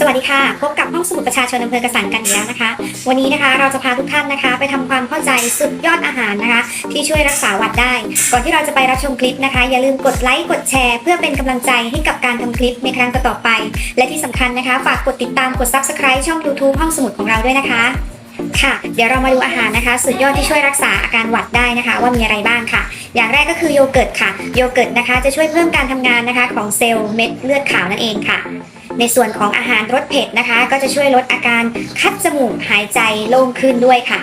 สวัสดีค่ะ พบกับห้องสมุดประชาชนอำเภอกระสังกันอีกแล้วนะคะ วันนี้นะคะเราจะพาทุกท่านนะคะ ไปทำความเข้าใจสุดยอดอาหารนะคะ ที่ช่วยรักษาหวัดได้ ก่อนที่เราจะไปรับชมคลิปนะคะ อย่าลืมกดไลค์กดแชร์ เพื่อเป็นกำลังใจให้กับการทำคลิปในครั้งต่อไป และที่สำคัญนะคะ ฝากกดติดตามกด subscribe ช่อง YouTube ห้องสมุดของเราด้วยนะคะ ค่ะ เดี๋ยวเรามาดูอาหารนะคะ สุดยอดที่ช่วยรักษาอาการหวัดได้นะคะ ว่ามีอะไรบ้างค่ะอย่างแรกก็คือโยเกิร์ตค่ะ โยเกิร์ตนะคะจะช่วยเพิ่มการทำงานนะคะของเซลล์เม็ดเลือดขาวนั่นเองค่ะ ในส่วนของอาหารรสเผ็ดนะคะ ก็จะช่วยลดอาการคัดจมูกหายใจโล่งขึ้นด้วยค่ะ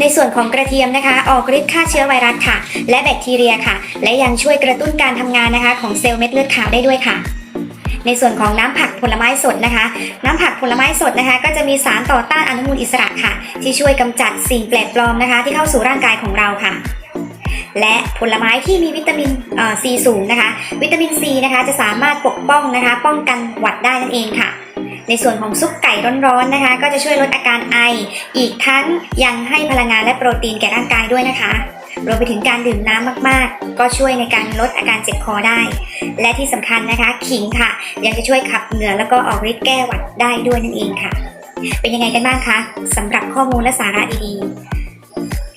ในส่วนของกระเทียมนะคะ ออกฤทธิ์ฆ่าเชื้อไวรัสค่ะ และแบคทีเรียค่ะ และยังช่วยกระตุ้นการทำงานนะคะ ของเซลล์เม็ดเลือดขาวได้ด้วยค่ะในส่วนของน้ำผักผลไม้สดนะคะ น้ำผักผลไม้สดนะคะ ก็จะมีสารต่อต้านอนุมูลอิสระค่ะ ที่ช่วยกำจัดสิ่งแปลกปลอมนะคะ ที่เข้าสู่ร่างกายของเราค่ะ และผลไม้ที่มีวิตามินซีสูงนะคะ วิตามินซีนะคะจะสามารถปกป้องนะคะ ป้องกันหวัดได้นั่นเองค่ะในส่วนของซุปไก่ร้อนๆนะคะ ก็จะช่วยลดอาการไอ อีกทั้งยังให้พลังงานและโปรตีนแก่ร่างกายด้วยนะคะรวมไปถึงการดื่มน้ำมากๆ ก็ช่วยในการลดอาการเจ็บคอได้ และที่สำคัญนะคะ ขิงค่ะ ยังจะช่วยขับเหงื่อแล้วก็ออกฤทธิ์แก้หวัดได้ด้วยนั่นเองค่ะ เป็นยังไงกันบ้างคะสำหรับข้อมูลและสาระดีๆ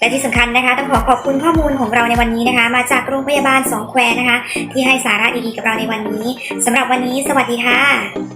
และที่สำคัญนะคะต้องขอขอบคุณข้อมูลของเราในวันนี้นะคะ มาจากโรงพยาบาลสองแควนะคะ ที่ให้สาระดีๆกับเราในวันนี้สำหรับวันนี้ สวัสดีค่ะ